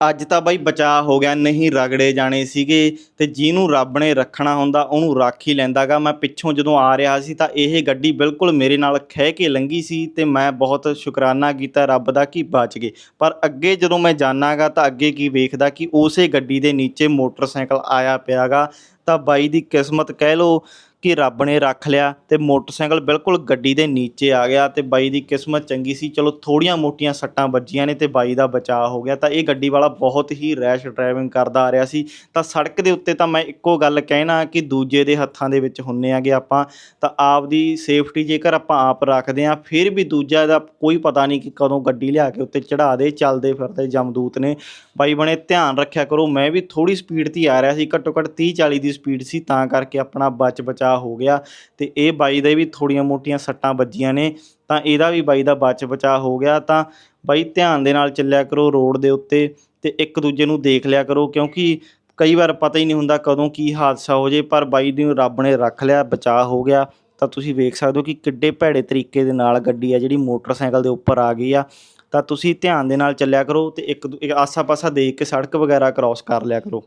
ਅੱਜ ਤਾਂ ਬਾਈ ਬਚਾਅ ਹੋ ਗਿਆ, ਨਹੀਂ ਰਗੜੇ ਜਾਣੇ ਸੀਗੇ ਤੇ ਜਿਹਨੂੰ ਰੱਬ ਨੇ ਰੱਖਣਾ ਹੁੰਦਾ ਉਹਨੂੰ ਰੱਖ ਹੀ ਲੈਂਦਾਗਾ ਮੈਂ ਪਿੱਛੋਂ ਜਦੋਂ ਆ ਰਿਹਾ ਸੀ ਤਾਂ ਇਹ ਗੱਡੀ ਬਿਲਕੁਲ ਮੇਰੇ ਨਾਲ ਖਹਿ ਕੇ ਲੰਘੀ ਸੀ ਤੇ ਮੈਂ ਬਹੁਤ ਸ਼ੁਕਰਾਨਾ ਕੀਤਾ ਰੱਬ ਦਾ ਕਿ ਬਚ ਗਏ। ਪਰ ਅੱਗੇ ਜਦੋਂ ਮੈਂ ਜਾਣਾਗਾ ਤਾਂ ਅੱਗੇ ਕੀ ਵੇਖਦਾ ਕਿ ਉਸੇ ਗੱਡੀ ਦੇ ਨੀਚੇ ਮੋਟਰਸਾਈਕਲ ਆਇਆ ਪਿਆਗਾ ਤਾਂ ਬਾਈ ਦੀ ਕਿਸਮਤ ਕਹਿ ਲਓ ਕਿ ਰੱਬ ਨੇ ਰੱਖ ਲਿਆ ਤੇ ਮੋਟਰਸਾਈਕਲ ਬਿਲਕੁਲ ਗੱਡੀ ਦੇ ਨੀਚੇ ਆ ਗਿਆ ਤੇ ਬਾਈ ਦੀ ਕਿਸਮਤ ਚੰਗੀ ਸੀ। ਚਲੋ ਥੋੜੀਆਂ ਮੋਟੀਆਂ ਸੱਟਾਂ ਵੱਜੀਆਂ ਨੇ ਤੇ ਬਾਈ ਦਾ ਬਚਾਅ ਹੋ ਗਿਆ। ਤਾਂ ਇਹ ਗੱਡੀ ਵਾਲਾ ਬਹੁਤ ਹੀ ਰੈਸ਼ ਡਰਾਈਵਿੰਗ ਕਰਦਾ ਆ ਰਿਹਾ ਸੀ। ਤਾਂ ਸੜਕ ਦੇ ਉੱਤੇ ਤਾਂ ਮੈਂ ਇੱਕੋ ਗੱਲ ਕਹਿਣਾ ਕਿ ਦੂਜੇ ਦੇ ਹੱਥਾਂ ਦੇ ਵਿੱਚ ਹੁੰਨੇ ਆਗੇ ਆਪਾਂ। ਤਾਂ ਆਪਦੀ ਸੇਫਟੀ ਜੇਕਰ ਆਪਾਂ ਆਪ ਰੱਖਦੇ ਆ ਫਿਰ ਵੀ ਦੂਜਾ ਦਾ ਕੋਈ ਪਤਾ ਨਹੀਂ ਕਿ ਕਦੋਂ ਗੱਡੀ ਲਿਆ ਕੇ ਉੱਤੇ ਚੜਾ ਦੇ, ਚੱਲਦੇ ਫਿਰਦੇ ਜਮਦੂਤ ਨੇ। ਬਾਈ ਬਣੇ ਧਿਆਨ ਰੱਖਿਆ ਕਰੋ, ਮੈਂ ਵੀ ਥੋੜੀ ਸਪੀਡ ਤੇ ਆ ਰਿਹਾ ਸੀ। ਘੱਟੋ ਘੱਟ 30 40 ਦੀ ਸਪੀਡ ਸੀ, ਤਾਂ ਕਰਕੇ ਆਪਣਾ ਬਚ ਬਚਾ ਹੋ ਗਿਆ ਤੇ ਇਹ ਬਾਈ ਦੇ ਵੀ ਥੋੜੀਆਂ ਮੋਟੀਆਂ ਸੱਟਾਂ ਵੱਜੀਆਂ ਨੇ, ਤਾਂ ਇਹਦਾ ਵੀ ਬਾਈ ਦਾ ਬਚ ਬਚਾ ਹੋ ਗਿਆ, ਤਾਂ ਬਾਈ ਧਿਆਨ ਦੇ ਨਾਲ ਚੱਲਿਆ ਕਰੋ ਰੋਡ ਦੇ ਉੱਤੇ ਤੇ ਇੱਕ ਦੂਜੇ ਨੂੰ ਦੇਖ ਲਿਆ ਕਰੋ, ਕਿਉਂਕਿ ਕਈ ਵਾਰ ਪਤਾ ਹੀ ਨਹੀਂ ਹੁੰਦਾ ਕਦੋਂ ਕੀ ਹਾਦਸਾ ਹੋ ਜੇ, ਪਰ ਬਾਈ ਨੂੰ ਰੱਬ ਨੇ ਰੱਖ ਲਿਆ ਬਚਾ ਹੋ ਗਿਆ। ਤਾਂ ਤੁਸੀਂ ਵੇਖ ਸਕਦੇ ਹੋ ਕਿ ਕਿੱਡੇ ਭੈੜੇ ਤਰੀਕੇ ਦੇ ਨਾਲ ਗੱਡੀ ਆ ਜਿਹੜੀ ਮੋਟਰਸਾਈਕਲ ਦੇ ਉੱਪਰ ਆ ਗਈ ਆ। ਤਾਂ ਤੁਸੀਂ ਧਿਆਨ ਦੇ ਨਾਲ ਚੱਲਿਆ ਕਰੋ ਤੇ ਇੱਕ ਦੂ- ਆਸਾ ਪਾਸਾ ਦੇਖ ਕੇ ਸੜਕ ਵਗੈਰਾ ਕ੍ਰਾਸ ਕਰ ਲਿਆ ਕਰੋ।